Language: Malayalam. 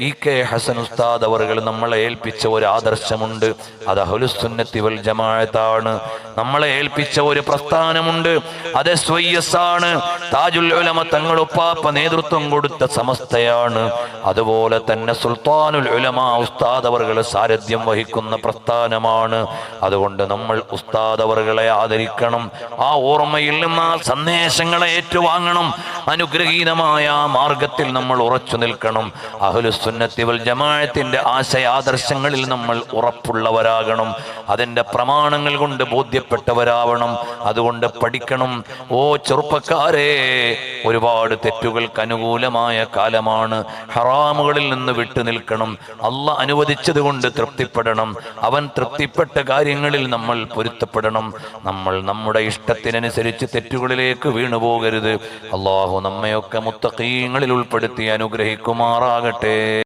ഇ കെ ഹസൻ ഉസ്താദ് അവറുകൾ നമ്മളെ ഏൽപ്പിച്ച ഒരു ആദർശമുണ്ട്. അത് അഹുലുസുന്നത്തി വൽ ജമാഅത്താണ്. നമ്മളെ ഏൽപ്പിച്ച ഒരു പ്രസ്ഥാനമുണ്ട്. അത് സ്വയ്യസ് ആണ് താജുൽ ഉലമ തങ്ങൾ ഉപ്പാപ്പ നേതൃത്വം കൊടുത്ത സമസ്തയാണ്. അതുപോലെ തന്നെ സുൽത്താനുൽ ഉലമ ഉസ്താദ് അവറുകൾ സാരഥ്യം വഹിക്കുന്ന പ്രസ്ഥാനമാണ്. അതുകൊണ്ട് നമ്മൾ ഉസ്താദ് അവറുകളെ ആദരിക്കണം. ആ ഓർമ്മയിൽ നിന്ന് ആ സന്ദേശങ്ങളെ ഏറ്റുവാങ്ങണം. അനുഗ്രഹീതമായ ആ മാർഗത്തിൽ നമ്മൾ ഉറച്ചു നിൽക്കണം. അഹ്ലുസുന്നത്തി വൽ ജമാഅത്തിന്റെ ആശയാദർശങ്ങളിൽ നമ്മൾ ഉറപ്പുള്ളവരാകണം. അതിന്റെ പ്രമാണങ്ങൾ കൊണ്ട് ബോധ്യപ്പെട്ടവരാവണം. അതുകൊണ്ട് പഠിക്കണം. ഓ ചെറുപ്പക്കാരെ ഒരുപാട് തെറ്റുകൾക്ക് അനുകൂലമായ കാലമാണ്. ഹറാമുകളിൽ നിന്ന് വിട്ടു നിൽക്കണം. അല്ല അനുവദിച്ചത് കൊണ്ട് തൃപ്തിപ്പെടണം. അവൻ തൃപ്തിപ്പെട്ട കാര്യങ്ങളിൽ നമ്മൾ പൊരുത്തപ്പെടണം. നമ്മൾ നമ്മുടെ ഇഷ്ടത്തിനനുസരിച്ച് തെറ്റുകളിലേക്ക് വീണുപോകരുത് അള്ളാഹു നമ്മയൊക്കെ മുത്തക്കീങ്ങളിൽ ഉൾപ്പെടുത്തി അനുഗ്രഹിക്കുമാറാകട്ടെ.